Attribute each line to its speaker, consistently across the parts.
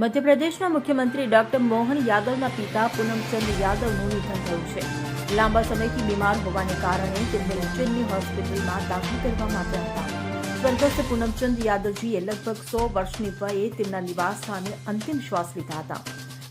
Speaker 1: મધ્યપ્રદેશના મુખ્યમંત્રી ડોક્ટર મોહન યાદવના પિતા પૂનમચંદ યાદવનું નિધન થયું છે. લાંબા સમયથી બીમાર હોવાને કારણે તેમને ઉજ્જૈનની હોસ્પિટલમાં દાખલ કરવામાં આવ્યા હતા. સ્વર્ગસ્થ પૂનમચંદ યાદવજીએ લગભગ સો વર્ષની વયે તેમના નિવાસ સ્થાને અંતિમ શ્વાસ લીધા હતા.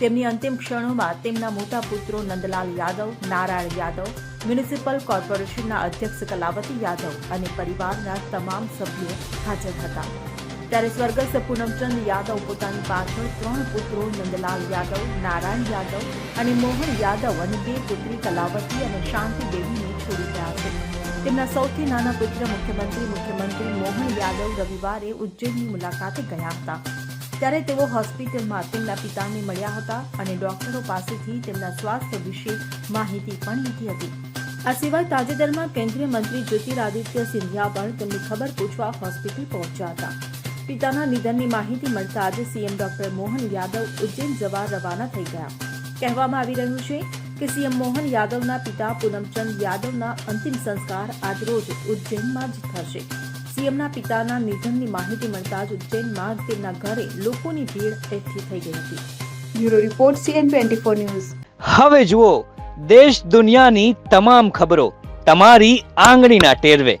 Speaker 1: તેમની અંતિમ ક્ષણોમાં તેમના મોટા પુત્રો નંદલાલ યાદવ, નારાયણ યાદવ, મ્યુનિસિપલ કોર્પોરેશનના અધ્યક્ષ કલાવતી યાદવ અને પરિવારના તમામ સભ્યો હાજર હતા. ત્યારે સ્વર્ગસ્થ પૂનમચંદ યાદવ પોતાની પાછળ ત્રણ પુત્રો, નંદલાલ યાદવ, નારાયણ યાદવ અને મોહન યાદવ અને બે પુત્રી કલાવતી અને શાંતિ દેવીને છોડી ગયા છે. તેમના સૌથી નાના પુત્ર મુખ્યમંત્રી મુખ્યમંત્રી મોહન યાદવ રવિવારે ઉજ્જૈનની મુલાકાતે ગયા હતા. ત્યારે તેઓ હોસ્પિટલમાં તેમના પિતાને મળ્યા હતા અને ડોક્ટરો પાસેથી તેમના સ્વાસ્થ્ય વિશે માહિતી પણ લીધી હતી. આ સિવાય તાજેતરમાં કેન્દ્રીય મંત્રી જ્યોતિરાદિત્ય સિંધિયા પણ તેમની ખબર પૂછવા હોસ્પિટલ પહોંચ્યા હતા. પિતાના નિધનની માહિતી મળતા આજે સીએમ ડોક્ટર મોહન યાદવ ઉજ્જૈન જવા રવાના થઈ ગયા. કહેવામાં આવી રહ્યું છે કે સીએમ મોહન યાદવના પિતા પૂનમચંદ યાદવના અંતિમ સંસ્કાર આજરોજ ઉજ્જૈનમાં જ થશે. સીએમના પિતાના નિધનની માહિતી મળતા જ ઉજ્જૈનમાં તેમના ઘરે લોકોની ભીડ એકઠી થઈ ગઈ હતી.
Speaker 2: Bureau report CN twenty four news.
Speaker 3: હવે જુઓ દેશ દુનિયાની તમામ ખબરો તમારી આંગળીના ટેરવે.